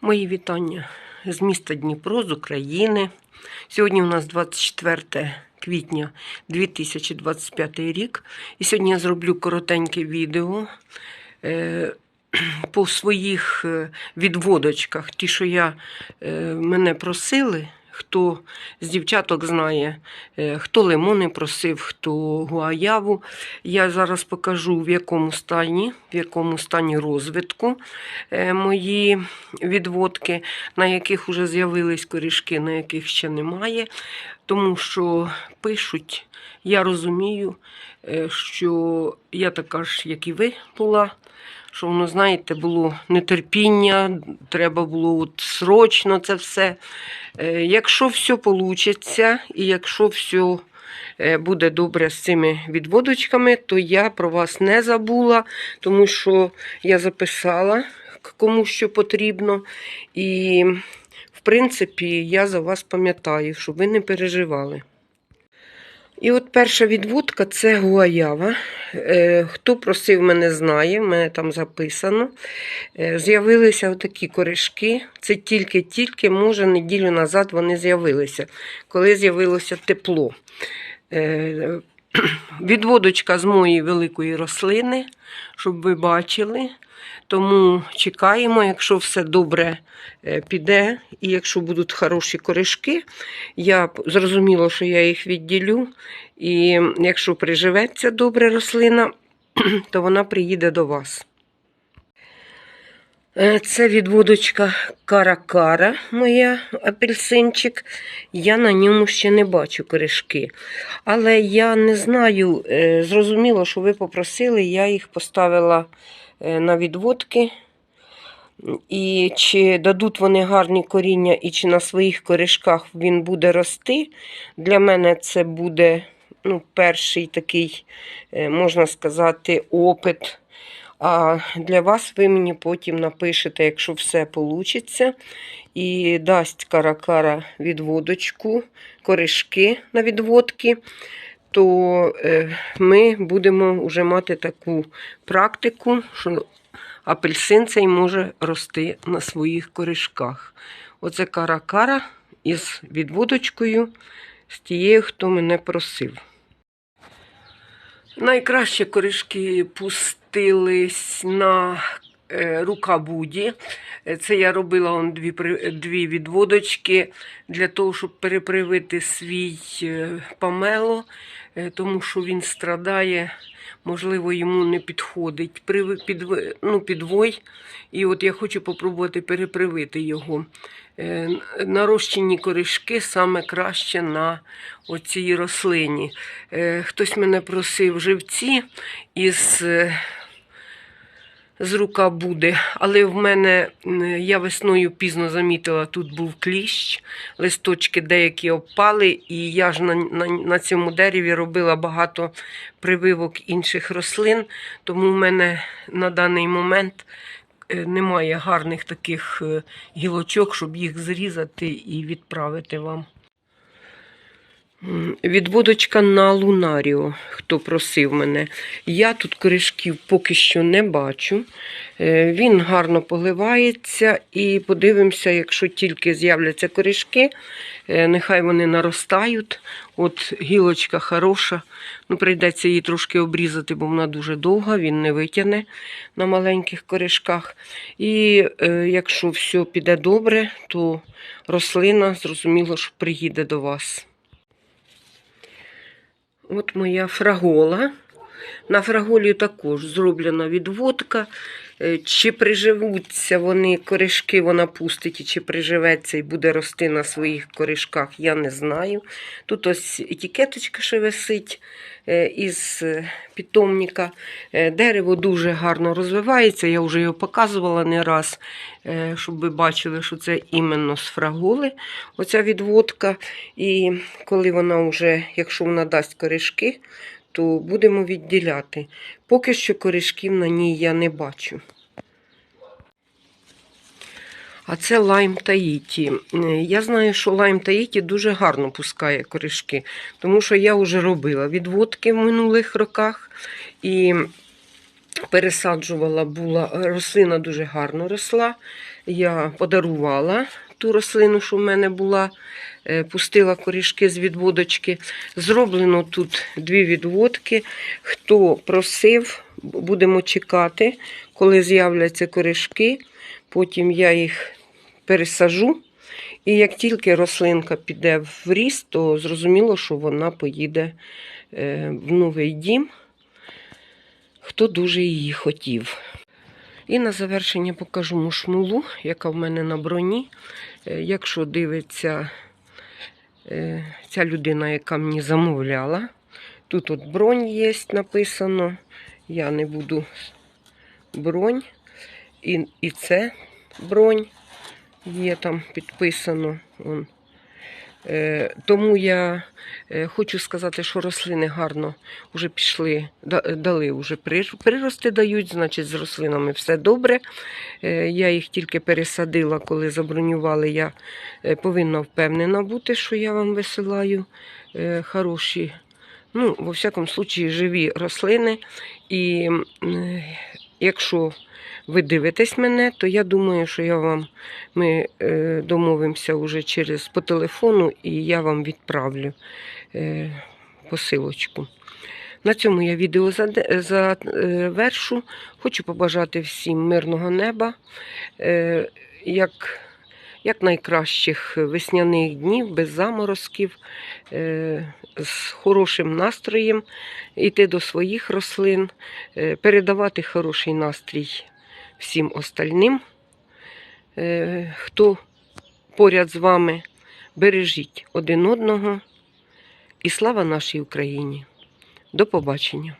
Мої вітання з міста Дніпро, з України. Сьогодні у нас 24 квітня 2025 рік. І сьогодні я зроблю коротеньке відео е, по своїх е, відводочках. Ті, що я, е, мене просили, хто з дівчаток знає, е, хто лимони просив, хто гуаяву. Я зараз покажу, в якому стані, в якому стані розвитку е, мої відводки, на яких вже з'явились корішки, на яких ще немає. Тому що пишуть, я розумію, е, що я така ж, як і ви була. Що воно, знаєте, було нетерпіння, треба було от срочно це все. Е, Якщо все вийде, і якщо все е, буде добре з цими відводочками, то я про вас не забула, тому що я записала кому що потрібно. І, в принципі, я за вас пам'ятаю, щоб ви не переживали. І от перша відводка це гуаява. Е, Хто просив мене знає, в мене там записано. Е, З'явилися такі коришки. Це тільки-тільки, може, неділю назад вони з'явилися, коли з'явилося тепло. Відводочка з моєї великої рослини, щоб ви бачили. Тому чекаємо, якщо все добре е, піде, і якщо будуть хороші коришки, я зрозуміло, що я їх відділю. І якщо приживеться добре рослина, то вона приїде до вас. Е, Це відводочка Кара-Кара, моя апельсинчик. Я на ньому ще не бачу коришки. Але я не знаю, е, зрозуміло, що ви попросили, я їх поставила е, на відводки. І чи дадуть вони гарні коріння, і чи на своїх коришках він буде рости. Для мене це буде ну, перший такий, можна сказати, опит. А для вас ви мені потім напишете, якщо все вийде, і дасть каракара відводочку, коришки на відводки, то е, ми будемо вже мати таку практику, що апельсин цей може рости на своїх коришках. Оце кара-кара із відводочкою, з тією, хто мене просив. Найкраще коришки пустились на е, рукабуді. Е, Це я робила он дві, дві відводочки для того, щоб перепривити свій е, памело, тому що він страдає, можливо, йому не підходить приви- підв- ну, підвой. І от я хочу попробувати перепривити його. Нарощені коришки саме краще на оцій рослині. Хтось мене просив живці із, з рука буде, але в мене я весною пізно замітила, тут був кліщ, листочки деякі опали, і я ж на, на, на цьому дереві робила багато прививок інших рослин, тому в мене на даний момент е, немає гарних таких е, гілочок, щоб їх зрізати і відправити вам. Відводочка на Лунаріо, хто просив мене. Я тут коришків поки що не бачу. Е, Він гарно поливається і подивимося, якщо тільки з'являться коришки, е, нехай вони наростають. От гілочка хороша. Ну, прийдеться її трошки обрізати, бо вона дуже довга, він не витягне на маленьких коришках. І е, якщо все піде добре, то рослина зрозуміло, що приїде до вас. От моя фрагола. На фраголі також зроблена відводка. Е, Чи приживуться вони коришки, вона пустить, чи приживеться і буде рости на своїх коришках, я не знаю. Тут ось етикеточка ще висить е, із е, питомника. Дерево дуже гарно розвивається. Я вже його показувала не раз, щоб ви бачили, що це іменно з фраголи, оця відводка. І коли вона вже, якщо вона дасть коришки, то будемо відділяти. Поки що коришків на ній я не бачу. А це лайм Таїті. Я знаю, що лайм Таїті дуже гарно пускає коришки, тому що я вже робила відводки в минулих роках. І пересаджувала, була рослина дуже гарно росла. Я подарувала ту рослину, що в мене була, е, пустила корішки з відводочки. Зроблено тут дві відводки. Хто просив, будемо чекати, коли з'являться корішки. Потім я їх пересажу. І як тільки рослинка піде в ріст, то зрозуміло, що вона поїде е, в новий дім, хто дуже її хотів. І на завершення покажу мушмулу, яка в мене на броні. Е, Якщо дивиться е, ця людина, яка мені замовляла, тут от бронь є написано. Я не буду бронь. І, і це бронь є там підписано. Вон. Е, тому я е, хочу сказати, що рослини гарно вже пішли, дали вже прир- прирости дають, значить з рослинами все добре. Е, я їх тільки пересадила, коли забронювали. Я повинна впевнена бути, що я вам висилаю хороші, ну, во всякому случаї, живі рослини. І якщо ви дивитесь мене, то я думаю, що я вам ми е, домовимося уже через по телефону, і я вам відправлю е, посилочку. На цьому я відео завершу. Хочу побажати всім мирного неба, е, як, як найкращих весняних днів, без заморозків, е, з хорошим настроєм йти до своїх рослин, е, передавати хороший настрій всім остальним. Е, Хто поряд з вами, бережіть один одного. І слава нашій Україні! До побачення!